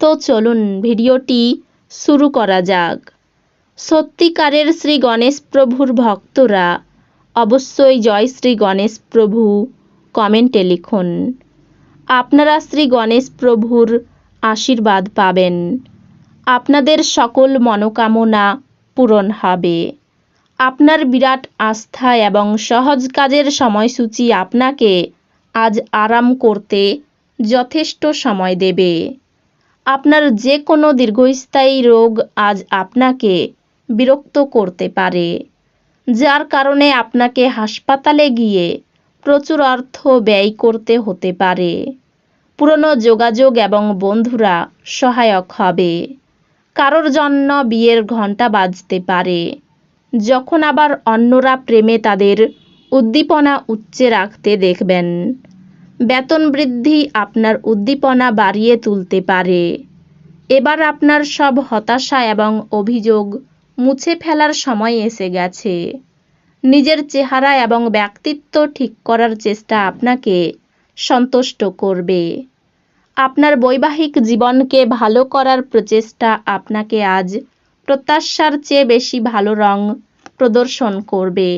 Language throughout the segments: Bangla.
তো চলুন ভিডিওটি শুরু করা যাক। সত্যিকারের শ্রী গণেশ প্রভুর ভক্তরা অবশ্যই জয় শ্রী গণেশ প্রভু কমেন্টে লিখুন। আপনারা শ্রী গণেশ প্রভুর আশীর্বাদ পাবেন। আপনাদের সকল মনোকামনা পূরণ হবে। আপনার বিরাট আস্থা এবং সহজ কাজের সময়সূচি আপনাকে আজ আরাম করতে যথেষ্ট সময় দেবে। আপনার যে কোনো দীর্ঘস্থায়ী রোগ আজ আপনাকে বিরক্ত করতে পারে, যার কারণে আপনাকে হাসপাতালে গিয়ে প্রচুর অর্থ ব্যয় করতে হতে পারে। পুরনো যোগাযোগ এবং বন্ধুরা সহায়ক হবে। কারোর জন্য বিয়ের ঘণ্টা বাজতে পারে। যখন আবার অন্যরা প্রেমে তাদের উদ্দীপনা উচ্চে রাখতে দেখবেন বেতন বৃদ্ধি আপনার উদ্দীপনা বাড়িয়ে তুলতে পারে। এবার আপনার সব হতাশা এবং অভিযোগ মুছে ফেলার সময় এসে গেছে। নিজের চেহারা এবং ব্যক্তিত্ব ঠিক করার চেষ্টা আপনাকে সন্তুষ্ট করবে। আপনার বৈবাহিক জীবনকে ভালো করার প্রচেষ্টা আপনাকে আজ প্রত্যাশার চেয়ে বেশি ভালো রং প্রদর্শন করবে।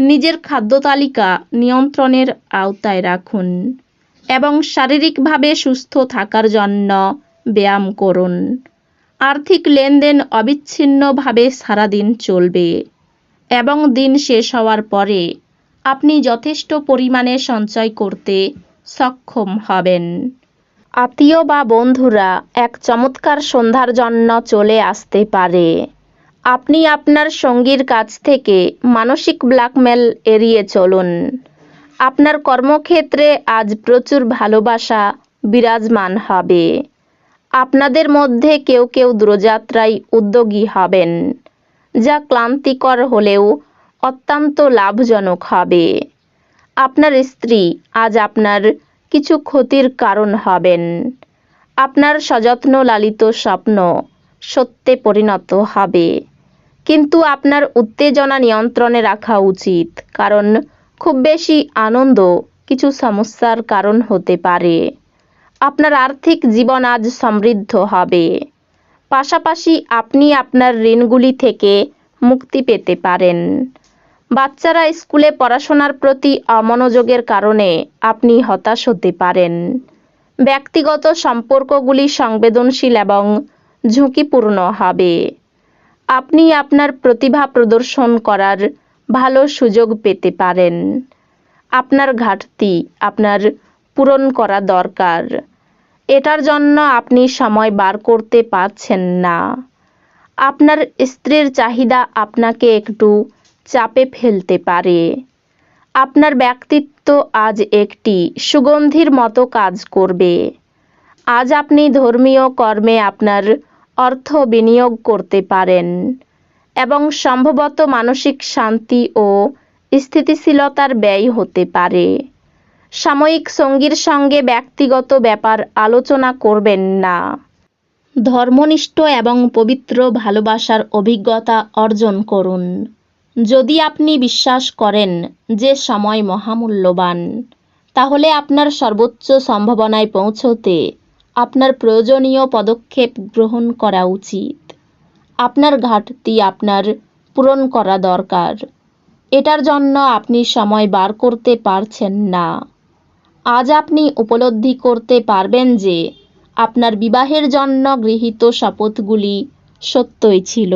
নিজের খাদ্য তালিকা নিয়ন্ত্রণের আওতায় রাখুন এবং শারীরিকভাবে সুস্থ থাকার জন্য ব্যায়াম করুন। আর্থিক লেনদেন অবিচ্ছিন্নভাবে সারাদিন চলবে এবং দিন শেষ হওয়ার পরে আপনি যথেষ্ট পরিমাণে সঞ্চয় করতে সক্ষম হবেন। আত্মীয় বা বন্ধুরা এক চমৎকার সন্ধ্যার জন্য চলে আসতে পারে। আপনি আপনার সঙ্গীর কাছ থেকে মানসিক ব্ল্যাকমেল এড়িয়ে চলুন। আপনার কর্মক্ষেত্রে আজ প্রচুর ভালোবাসা বিরাজমান হবে। আপনাদের মধ্যে কেউ কেউ দূরযাত্রায় উদ্যোগী হবেন, যা ক্লান্তিকর হলেও অত্যন্ত লাভজনক হবে। আপনার স্ত্রী আজ আপনার কিছু ক্ষতির কারণ হবেন। আপনার সযত্ন লালিত স্বপ্ন সত্যে পরিণত হবে। কিন্তু আপনার উত্তেজনা নিয়ন্ত্রণে রাখা উচিত, কারণ খুব বেশি আনন্দ কিছু সমস্যার কারণ হতে পারে। আপনার আর্থিক জীবন আজ সমৃদ্ধ হবে। পাশাপাশি আপনি আপনার ঋণগুলি থেকে মুক্তি পেতে পারেন। বাচ্চারা স্কুলে পড়াশোনার প্রতি অমনোযোগের কারণে আপনি হতাশ হতে পারেন। ব্যক্তিগত সম্পর্কগুলি সংবেদনশীল এবং ঝুঁকিপূর্ণ হবে। আপনি আপনার প্রতিভা প্রদর্শন করার ভালো সুযোগ পেতে পারেন। আপনার ঘাটতি আপনার পূরণ করা দরকার। এটার জন্য আপনি সময় বার করতে পারছেন না। আপনার স্ত্রীর চাহিদা আপনাকে একটু চাপে ফেলতে পারে। আপনার ব্যক্তিত্ব আজ একটি সুগন্ধির মতো কাজ করবে। আজ আপনি ধর্মীয় কর্মে আপনার অর্থ বিনিয়োগ করতে পারেন এবং সম্ভবত মানসিক শান্তি ও স্থিতিশীলতার ব্যয় হতে পারে। সাময়িক সঙ্গীর সঙ্গে ব্যক্তিগত ব্যাপার আলোচনা করবেন না। ধর্মনিষ্ঠ এবং পবিত্র ভালোবাসার অভিজ্ঞতা অর্জন করুন। যদি আপনি বিশ্বাস করেন যে সময় মহামূল্যবান, তাহলে আপনার সর্বোচ্চ সম্ভাবনায় পৌঁছতে আপনার প্রয়োজনীয় পদক্ষেপ গ্রহণ করা উচিত। আপনার ঘাটতি আপনার পূরণ করা দরকার। এটার জন্য আপনি সময় বার করতে পারছেন না। আজ আপনি উপলব্ধি করতে পারবেন যে আপনার বিবাহের জন্য গৃহীত শপথগুলি সত্যই ছিল।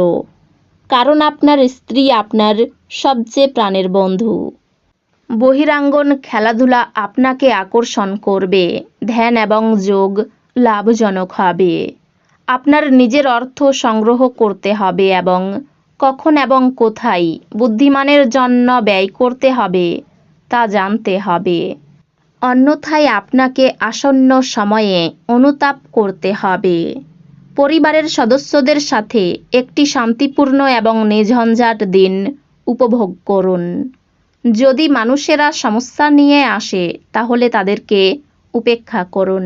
কারণ আপনার স্ত্রী আপনার সবচেয়ে প্রাণের বন্ধু। বহিরাঙ্গন খেলাধুলা আপনাকে আকর্ষণ করবে। ধ্যান এবং যোগ লাভজনক হবে। আপনার নিজের অর্থ সংগ্রহ করতে হবে এবং কখন এবং কোথায় বুদ্ধিমানের জন্য ব্যয় করতে হবে তা জানতে হবে। অন্যথায় আপনাকে আসন্ন সময়ে অনুতাপ করতে হবে। পরিবারের সদস্যদের সাথে একটি শান্তিপূর্ণ এবং নিঝঞ্ঝাট দিন উপভোগ করুন। যদি মানুষেরা সমস্যা নিয়ে আসে, তাহলে তাদেরকে উপেক্ষা করুন।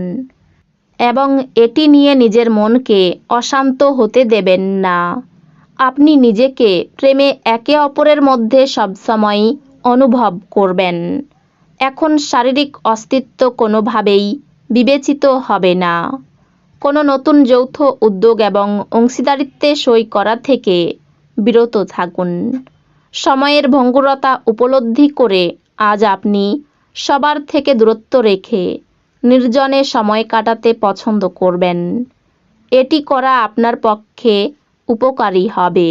এবং এটি নিয়ে নিজের মনকে অশান্ত হতে দেবেন না। আপনি নিজেকে প্রেমে একে অপরের মধ্যে সবসময় অনুভব করবেন। এখন শারীরিক অস্তিত্ব কোনোভাবেই বিবেচিত হবে না। কোনো নতুন যৌথ উদ্যোগ এবং অংশীদারিত্বে সই করা থেকে বিরত থাকুন। সময়ের ভঙ্গুরতা উপলব্ধি করে আজ আপনি সবার থেকে দূরত্ব রেখে নির্জনে সময় কাটাতে পছন্দ করবেন। এটি করা আপনার পক্ষে উপকারী হবে।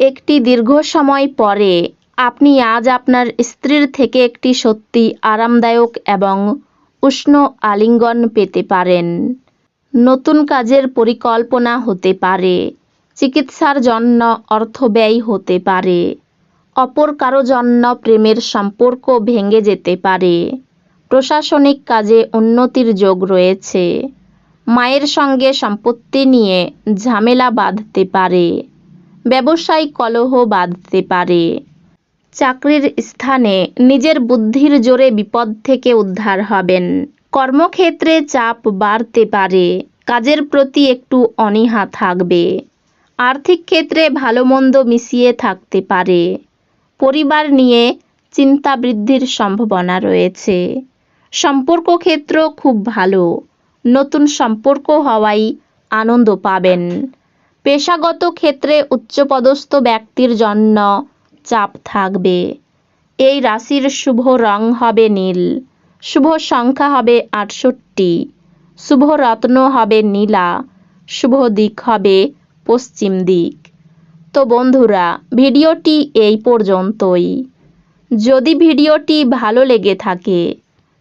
একটি দীর্ঘ সময় পরে আপনি আজ আপনার স্ত্রীর থেকে একটি সত্যি আরামদায়ক এবং উষ্ণ আলিঙ্গন পেতে পারেন। নতুন কাজের পরিকল্পনা হতে পারে, চিকিৎসার জন্য অর্থ ব্যয় হতে পারে, অপর কারও জন্য প্রেমের সম্পর্ক ভেঙে যেতে পারে। প্রশাসনিক কাজে উন্নতির যোগ রয়েছে। মায়ের সঙ্গে সম্পত্তি নিয়ে ঝামেলা বাঁধতে পারে ব্যবসায়িক কলহ বাঁধতে পারে। চাকরির স্থানে নিজের বুদ্ধির জোরে বিপদ থেকে উদ্ধার হবেন। কর্মক্ষেত্রে চাপ বাড়তে পারে, কাজের প্রতি একটু অনীহা থাকবে। আর্থিক ক্ষেত্রে ভালো মন্দ মিশিয়ে থাকতে পারে। পরিবার নিয়ে চিন্তা বৃদ্ধির সম্ভাবনা রয়েছে। সম্পর্ক ক্ষেত্র খুব ভালো। নতুন সম্পর্ক হওয়ায় আনন্দ পাবেন। পেশাগত ক্ষেত্রে উচ্চপদস্থ ব্যক্তির জন্য চাপ থাকবে। এই রাশির শুভ রং হবে নীল। শুভ সংখ্যা হবে আটষট্টি। শুভ রত্ন হবে নীলা। শুভ দিক হবে পশ্চিম দিক। তো বন্ধুরা, ভিডিওটি এই পর্যন্তই। যদি ভিডিওটি ভালো লেগে থাকে